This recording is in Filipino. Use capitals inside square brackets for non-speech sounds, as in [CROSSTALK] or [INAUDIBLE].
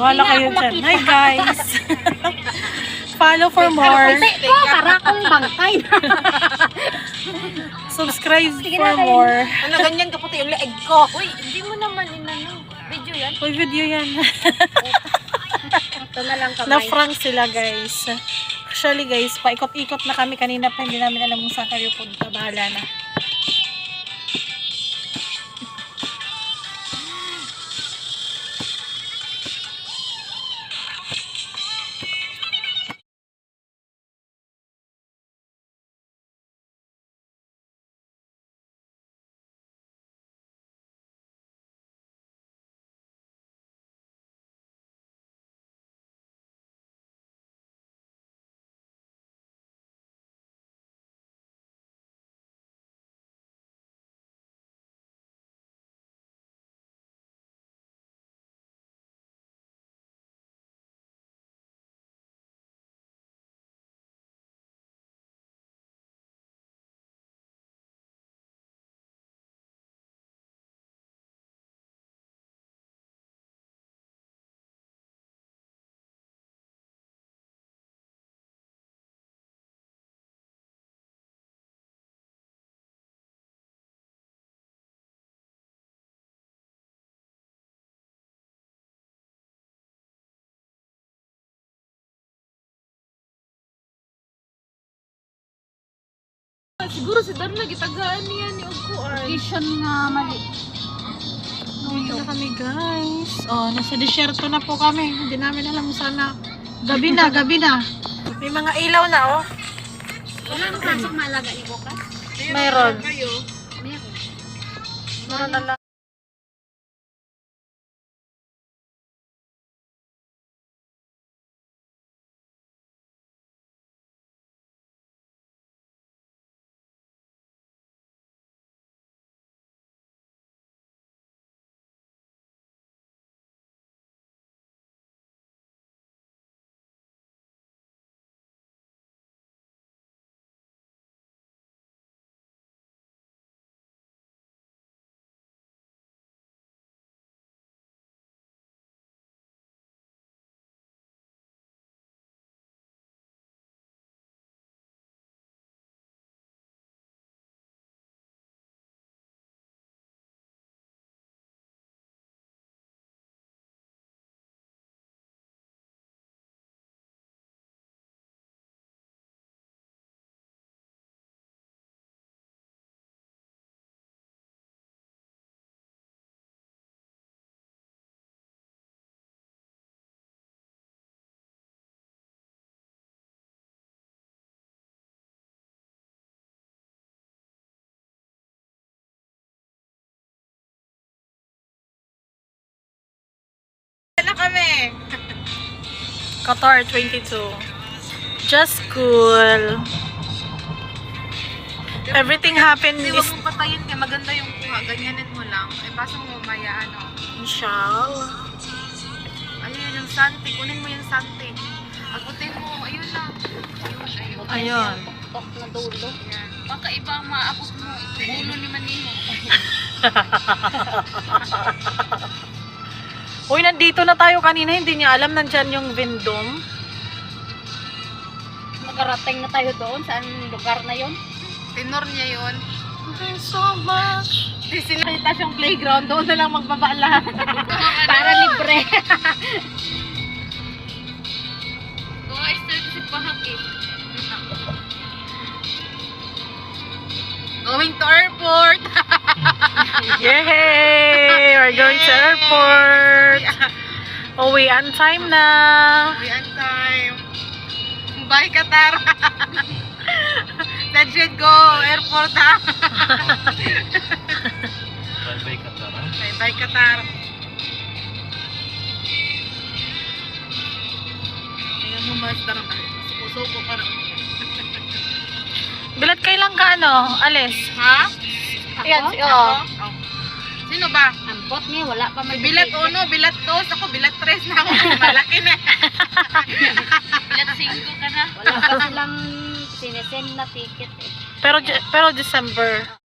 Wala kayo dyan. Hi guys! [LAUGHS] Follow for more. Ko, para akong bangkay. [LAUGHS] Subscribe for more. Ano ganyan kaputi yung leeg ko? Uy, hindi mo naman inano. Video yan. Uy, video yan. [LAUGHS] Ito na lang kamay. Na-frank sila guys. Actually guys, paikot-ikot na kami kanina pa hindi namin alam kung saan kayo punta. Bahala na. Siguro si Darna gitagaan niya ni Ugkuan. Vision nga mali. Dito na kami guys. Oh, nasa desierto na po kami. Hindi namin alam kung saan na. Gabi na, gabi na. May mga ilaw na oh. Wala nang pasok malaga ni Boka? Mayroon. Kayo. Meron. Meron na lang. Qatar 22. Just cool. Everything happened Hindi, is wag mong patayin kaya maganda yung kuha. Ganyanin mo lang. Eh, basta mo maya ano. inshallah. Ayun yung sante. Kunin mo yung sante. Agutin mo. Ayun lang. Ayun, ayun. Na dulo. Baka iba ang maabot mo. Ulo ni Manimo. [LAUGHS] Uy, nandito na tayo kanina. Hindi niya alam nandyan yung Vindom. Nakarating na tayo doon. Saan lugar na yon? Tinor niya yun. Okay, so much. Di sinakita siyang playground. Doon na lang magbaba lahat. [LAUGHS] Para libre. Guys, [LAUGHS] dito si Pahak eh. Going to airport. [LAUGHS] Yay! We're going to airport. Uwi on time na. We on time. Bye, Qatar. Should go airport ha. Bye-bye Qatar, ha? Bye, bye, Qatar. Ayan mo, master na. Suso ko pa na. Bilat kailan ka ano? Alis. Ha? Ayan, Ako? si- oo. Oh. Sino ba? Ampot niya, wala pa may Bilat uno, bilat dos. Ako, bilat tres na ako. [LAUGHS] Malaki na. bilat cinco ka na. Wala pa silang sinesend na ticket eh. Pero, pero December.